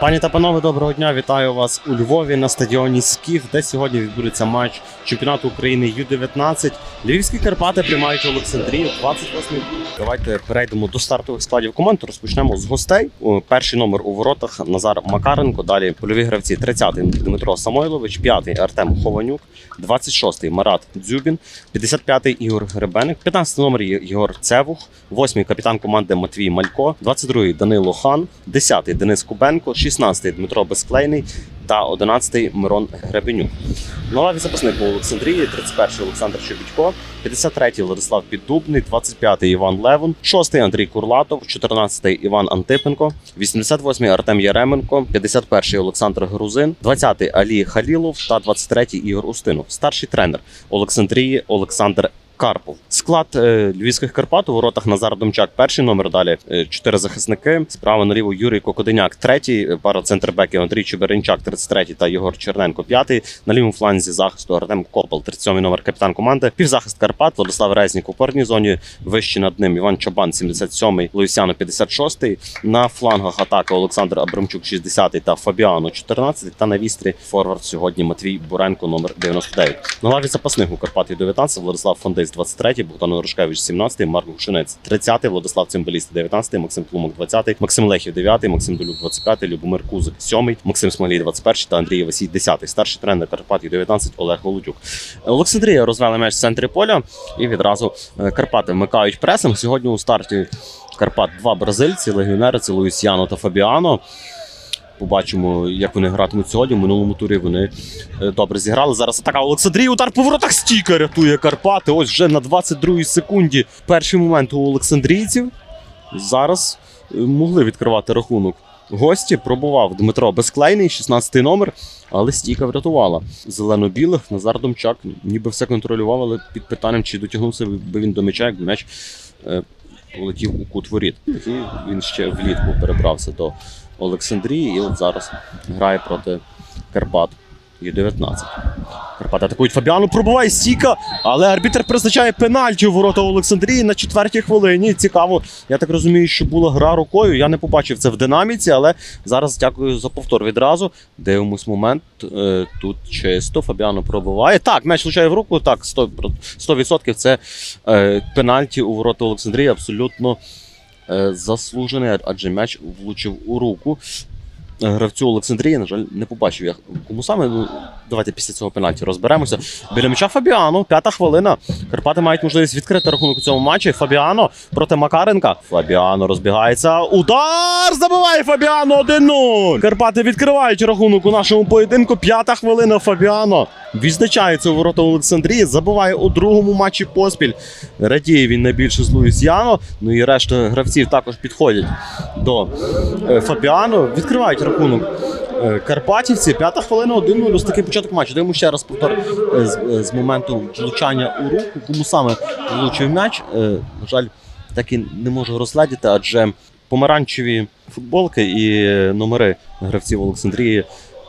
Пані та панове, доброго дня! Вітаю вас у Львові на стадіоні Скіф, де сьогодні відбудеться матч чемпіонату України Ю-19. Львівські Карпати приймають Олександрію 28 Давайте перейдемо до стартових складів команд. Розпочнемо з гостей. Перший номер у воротах Назар Макаренко. Далі польові гравці 30-й Дмитро Самойлович, 5-й Артем Хованюк, 26-й Марат Дзюбін, 55-й Ігор Гребеник, 15-й номер Єгор Цевух, 8-й капітан команди Матвій Малько, 22-й Данило Хан, 10-й Денис Кубенко, 16-й Дмитро Безклейний та 11-й Мирон Гребенюк. На лаві запасник у Олександрії, 31-й Олександр Чобітько, 53-й Владислав Піддубний, 25-й Іван Левун, 6-й Андрій Курлатов, 14-й Іван Антипенко, 88-й Артем Яременко, 51-й Олександр Грузин, 20-й Алі Халілов та 23-й Ігор Устинов. Старший тренер Олександрії Олександр Карпов. Склад е, львівських Карпат у воротах Назар Домчак, перший номер. Далі е, чотири захисники. Справа наліво Юрій Кокодиняк, третій. е, Пара центрбеків Андрій Чеберенчак, 33-й та Єгор Черненко, п'ятий. На лівому фланзі захисту Артем Копел, 37-й номер капітан команди. Півзахист Карпат, Владислав Резнік у порній зоні. Вище над ним Іван Чобан, 77-й, Луїсяно, 56-й. На флангах атаки Олександр Абрамчук, 60-й та Фабіано, 14-й. Та на вістрі форвард сьогодні Матвій Буренко, номер 99. На лаві запасних у Карпаті 19, Владислав Фондис 23, Богдан Орошкевич 17, Марк Гушинець 30, Владислав Цимбаліст 19, Максим Плумок 20, Максим Лехів 9, Максим Долюк 25, Любомир Кузик 7, Максим Смолій 21 та Андрій Васій 10. Старший тренер Карпат 19 Олег Голодюк. Олександрія розвели меч в центрі поля і відразу е, Карпати вмикають пресинг. Сьогодні у старті Карпат два бразильці, легіонери це Луїс та Фабіано. Побачимо, як вони гратимуть сьогодні. В минулому турі вони е, добре зіграли. Зараз атака Олександрії. Удар по воротах стіка рятує Карпати. Ось вже на 22-й секунді. Перший момент у Олександрійців. Зараз е, могли відкривати рахунок. Гості пробував Дмитро Безклейний, 16-й номер, але стійка врятувала. Зелено-білих Назар Домчак ніби все контролював, але під питанням, чи дотягнувся би він до м'яча, як м'яч е, полетів у кут воріт. І він ще влітку перебрався до Олександрії, і от зараз грає проти Карпат. Є 19. Карпати атакують Фабіану, пробуває стійка, але арбітр призначає пенальті у ворота Олександрії на четвертій хвилині. Цікаво, я так розумію, що була гра рукою. Я не побачив це в динаміці, але зараз дякую за повтор відразу. Дивимось момент. Е, Тут чисто. Фабіано пробуває. Так, м'яч влучає в руку. Так, 100%, 100% це е, пенальті у ворота Олександрії. Абсолютно заслужений, адже м'яч влучив у руку. Гравцю Олександрії, на жаль, не побачив я кому саме. Ну, давайте після цього пенальті розберемося. Біля м'яча Фабіано, п'ята хвилина. Карпати мають можливість відкрити рахунок у цьому матчі. Фабіано проти Макаренка. Фабіано розбігається. Удар! Забиває Фабіано 1-0. Карпати відкривають рахунок у нашому поєдинку. П'ята хвилина Фабіано. Відзначається у ворота Олександрії. Забиває у другому матчі поспіль. Радіє він найбільше з Луїсяно. Ну і решта гравців також підходять до е, Фабіано. Відкривають. Е, Карпатівці, п'ята хвилина, 1-0. Ось такий початок матчу. Даємо ще раз повтор е, з, е, з моменту влучання у руку. Кому саме влучив м'яч. На жаль, так і не можу розглядіти, адже помаранчеві футболки і номери гравців Олександрії,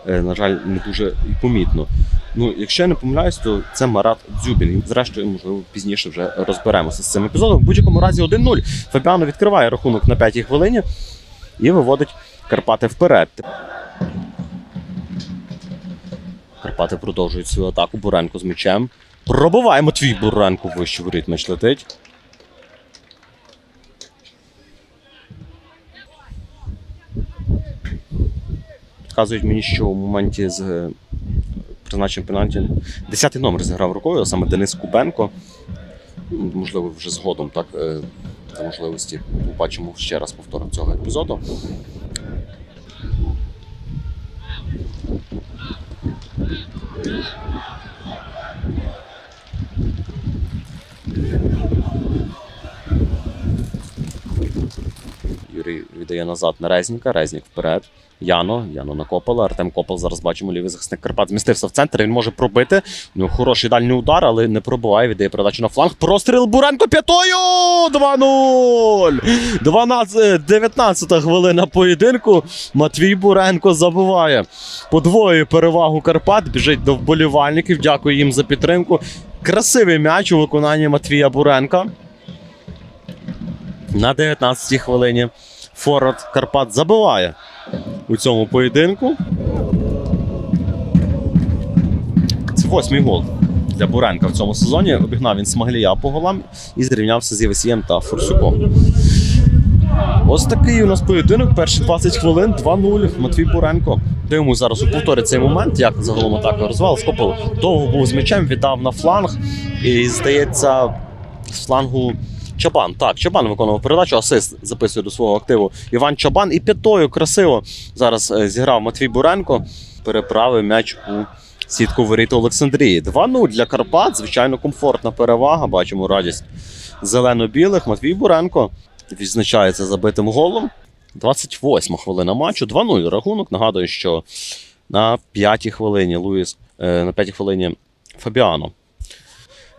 на жаль, не дуже і помітно. Ну, якщо я не помиляюсь, то це Марат Дзюбін. І, Зрештою, можливо, пізніше вже розберемося з цим епізодом. В будь-якому разі 1-0. Фабіано відкриває рахунок на п'ятій хвилині і виводить Карпати вперед. Карпати продовжують свою атаку. Буренко з м'ячем. Пробиваємо твій Буренко вище воріт м'яч летить. Підказують мені, що у моменті з е, призначенням пенальті 10-й номер зіграв рукою, а саме Денис Кубенко. Ну, Можливо, вже згодом, так, е, за можливості побачимо ще раз повтор цього епізоду. Юрій віддає назад на Резніка, Резнік вперед. Яно, Яно на Копала. Артем Копал зараз бачимо лівий захисник Карпат. Змістився в центр. Він може пробити. Ну, хороший дальній удар, але не пробиває. Віддає передачу на фланг. Простріл Буренко п'ятою! 2-0! 12, 19 хвилина поєдинку. Матвій Буренко забиває. Подвоює перевагу Карпат. Біжить до вболівальників. Дякую їм за підтримку. Красивий м'яч у виконанні Матвія Буренка. На 19-й хвилині Форвард Карпат забиває у цьому поєдинку. Це восьмий гол для Буренка в цьому сезоні. Обігнав він Смаглія по голам і зрівнявся з Євесієм та Фурсюком. Ось такий у нас поєдинок. Перші 20 хвилин 2-0. Матвій Буренко. Дивимося зараз у повторі цей момент, як загалом атака розвал. Скопов довго був з м'ячем, віддав на фланг. І здається, з флангу Чабан. Так, Чабан виконував передачу, асист записує до свого активу Іван Чабан. І п'ятою красиво зараз е, зіграв Матвій Буренко. Переправив м'яч у сітку воріт Олександрії. 2-0 для Карпат. Звичайно, комфортна перевага. Бачимо радість зелено-білих. Матвій Буренко відзначається забитим голом. 28 хвилина матчу, 2-0 рахунок. Нагадую, що на 5-й хвилині Луїс е, на 5-й хвилині Фабіано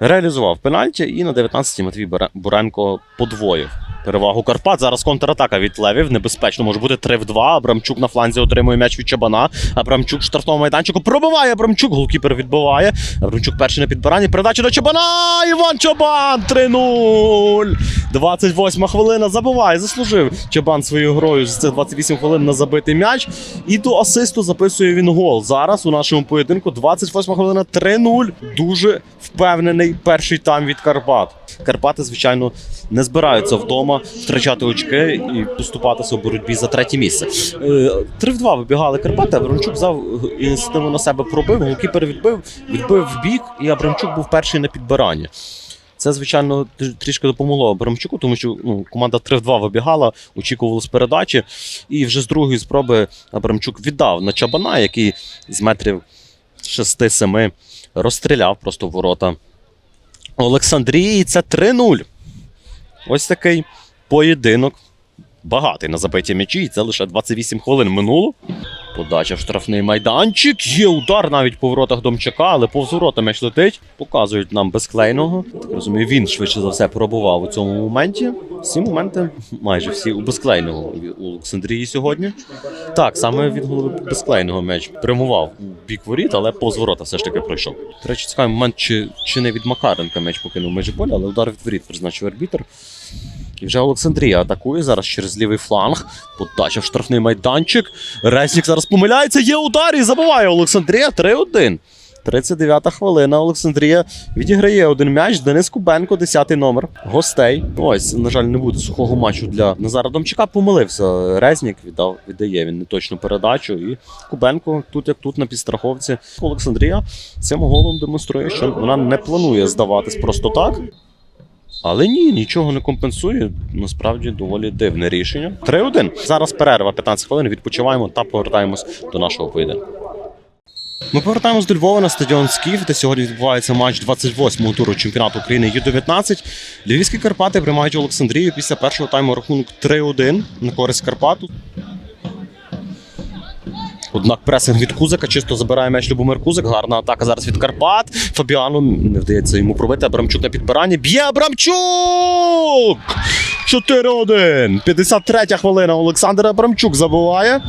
реалізував пенальті, і на 19-й Матвій Буре- Буренко подвоїв. Перевагу Карпат. Зараз контратака від Левів. Небезпечно може бути 3 в 2. Абрамчук на фланзі отримує м'яч від Чабана. Абрамчук в штрафному майданчику пробиває Абрамчук. Голкіпер відбиває. Абрамчук перший на підбиранні. Передача до Чабана. Іван Чабан 3-0. 28 хвилина забиває. Заслужив Чабан своєю грою з цих 28 хвилин на забитий м'яч. І до асисту записує він гол. Зараз у нашому поєдинку 28 хвилина 3-0. Дуже впевнений перший тайм від Карпат. Карпати, звичайно, не збираються вдома втрачати очки і поступатися у боротьбі за третє місце. Е, Три в два вибігали Карпати. Абрамчук взяв ініціативу на себе пробив, голкіпер відбив, відбив в бік, і Абрамчук був перший на підбиранні. Це, звичайно, трішки допомогло Абрамчуку, тому що ну, команда 3 в 2 вибігала, очікувала передачі. І вже з другої спроби Абрамчук віддав на Чабана, який з метрів 6-7 розстріляв просто ворота Олександрії. Це 3-0. Ось такий поєдинок. Багатий на забиті м'ячі, і це лише 28 хвилин минуло. Подача в штрафний майданчик. Є удар навіть по воротах Домчака, але повз ворота летить. Показують нам безклейного. Так розумію, він швидше за все пробував у цьому моменті. Всі моменти, майже всі у безклейного у Олександрії сьогодні. Так, саме від голови безклейного м'яч прямував у бік воріт, але повз ворота все ж таки пройшов. До речі, цікавий момент, чи, чи не від Макаренка м'яч покинув межі поля, але удар від воріт призначив арбітр. І вже Олександрія атакує зараз через лівий фланг. Подача в штрафний майданчик. Резнік зараз помиляється. Є удар і забиває Олександрія 3-1. 39-та хвилина. Олександрія відіграє один м'яч. Денис Кубенко, 10-й номер. Гостей. Ось, на жаль, не буде сухого матчу для Назара Домчака. Помилився. Резнік віддав, віддає він неточну передачу. І Кубенко, тут як тут на підстраховці. Олександрія цим голом демонструє, що вона не планує здаватись просто так. Але ні, нічого не компенсує. Насправді доволі дивне рішення. 3-1. Зараз перерва 15 хвилин. Відпочиваємо та повертаємось до нашого поєдинку. Ми повертаємось до Львова на стадіон Скіф, де сьогодні відбувається матч 28-го туру чемпіонату України Ю-19. Львівські Карпати приймають Олександрію після першого тайму рахунок 3-1 на користь Карпату. Однак пресинг від Кузика чисто забирає м'яч Любомир Кузик. Гарна атака зараз від Карпат. Фабіану не вдається йому пробити. Абрамчук на підбиранні. Б'є Абрамчук! 4-1. 53 хвилина. Олександр Абрамчук забиває.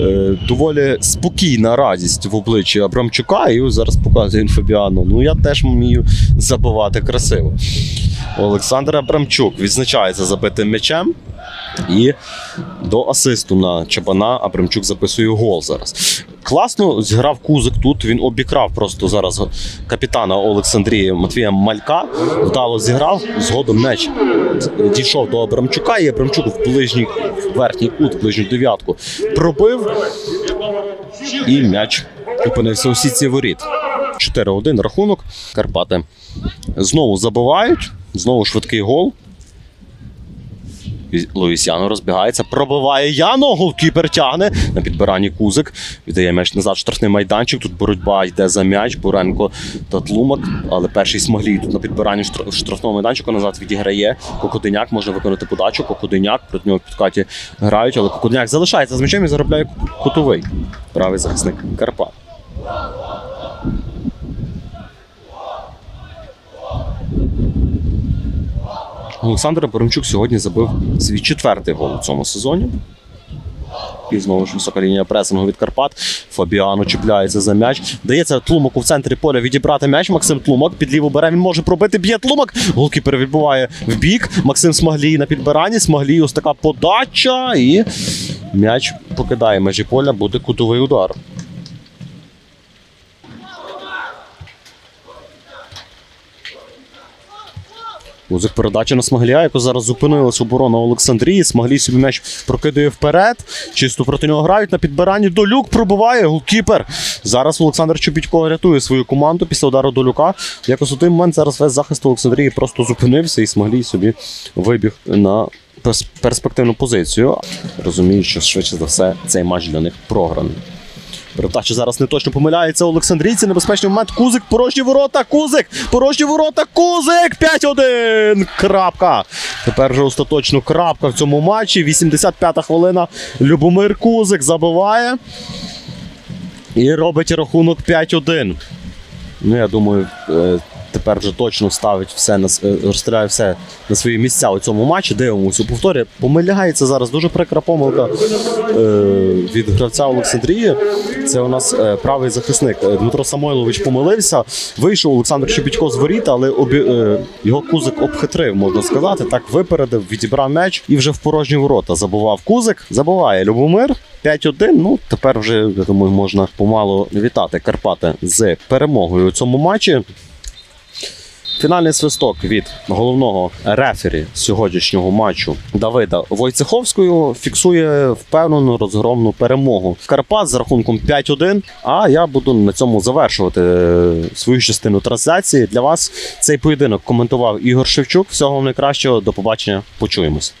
Е, доволі спокійна радість в обличчі Абрамчука. І зараз показує він Фабіану. Ну я теж вмію забивати красиво. Олександр Абрамчук відзначається забитим м'ячем. І до асисту на Чабана Абрамчук записує гол зараз. Класно зіграв Кузик тут. Він обікрав просто зараз капітана Олександрії Матвія Малька. Вдало зіграв. Згодом м'яч дійшов до Абрамчука, і Абрамчук в ближній в верхній кут, в ближню дев'ятку пробив. І м'яч опинився у сітці воріт. 4-1 рахунок. Карпати знову забивають. Знову швидкий гол. Луїс розбігається, пробиває Яно, голкіпер тягне на підбиранні Кузик. Віддає м'яч назад штрафний майданчик. Тут боротьба йде за м'яч. Буренко та Тлумак. Але перший смоглій тут на підбиранні штра- штрафного майданчика назад відіграє. Кокодиняк може виконати подачу. Кокодиняк проти нього в підкаті грають, але Кокодиняк залишається з м'ячем і заробляє кутовий. Правий захисник Карпат. Олександр Боремчук сьогодні забив свій четвертий гол у цьому сезоні. І знову ж висока лінія пресингу від Карпат. Фабіано чіпляється за м'яч. Дається Тлумаку в центрі поля відібрати м'яч. Максим Тлумак під ліву бере. Він може пробити. Б'є Тлумак. Голкіпер відбуває в бік. Максим Смаглій на підбиранні. Смаглій ось така подача. І м'яч покидає межі поля. Буде кутовий удар. Музик передача на Смаглія, яку зараз зупинилась оборона Олександрії. Смаглій собі м'яч прокидує вперед. Чисто проти нього грають на підбиранні. Долюк пробиває голкіпер. Зараз Олександр Чобітько рятує свою команду після удару Долюка. Якось у той момент зараз весь захист Олександрії просто зупинився, і Смаглій собі вибіг на перспективну позицію. Розумію, що швидше за все цей матч для них програний. Передача зараз не точно помиляється. Олександрійці. Небезпечний момент. Кузик, порожні ворота. Кузик! Порожні ворота. Кузик! 5-1. Крапка. Тепер вже остаточно крапка в цьому матчі. 85-та хвилина. Любомир Кузик забиває. І робить рахунок 5-1. Ну, я думаю, е, тепер вже точно ставить все на е, розстріляє все на свої місця у цьому матчі. Дивимося у повторі. Помиляється зараз дуже прикра помилка е, від гравця Олександрії. Це у нас е, правий захисник Дмитро Самойлович помилився. Вийшов Олександр Щепітько з воріт, але обі, його кузик обхитрив, можна сказати. Так випередив, відібрав м'яч і вже в порожні ворота забував кузик. Забуває Любомир. 5-1. Ну тепер вже я думаю, можна помалу вітати Карпати з перемогою у цьому матчі. Фінальний свисток від головного рефері сьогоднішнього матчу Давида Войцеховського фіксує впевнену розгромну перемогу Карпат з рахунком 5-1. А я буду на цьому завершувати е, свою частину трансляції. Для вас цей поєдинок коментував Ігор Шевчук. Всього вам найкращого. До побачення. Почуємось.